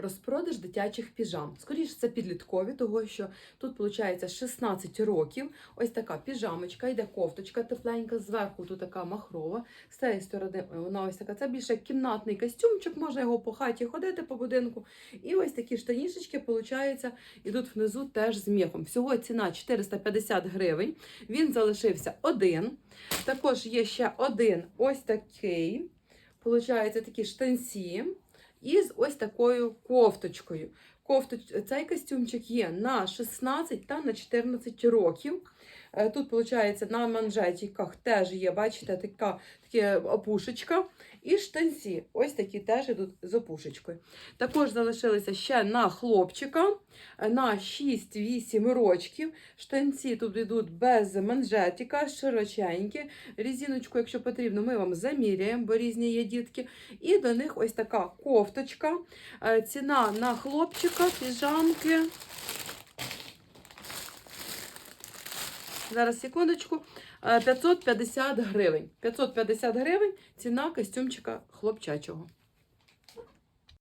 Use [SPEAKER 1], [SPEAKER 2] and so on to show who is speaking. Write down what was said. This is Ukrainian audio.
[SPEAKER 1] розпродаж дитячих піжам. Скоріше, це підліткові, того що тут виходить 16 років. Ось така піжамочка, йде кофточка тепленька, зверху тут така махрова. З цієї сторони вона ось така. Це більше кімнатний костюмчик, можна його по хаті ходити по будинку. І ось такі штанішечки, виходить, ідуть внизу теж з міхом. Всього ціна 450 гривень. Він залишився один. Також є ще один ось такий. Получається такі штанці із ось такою кофточкою. Кофточ... Цей костюмчик є на 16 та на 14 років. Е, Тут, виходить, на манжетиках теж є, бачите, така, така опушечка. І штанці, ось такі теж йдуть з опушечкою. Також залишилися ще на хлопчика е, на 6-8 рочків. Штанці тут йдуть без манжетика, широченькі. Різіночку, якщо потрібно, ми вам заміряємо, бо різні є дітки. І до них ось така кофточка. Е, Ціна на хлопчика, піжамки. Зараз секундочку. Е, 550 гривень. 550 гривень ціна костюмчика хлопчачого.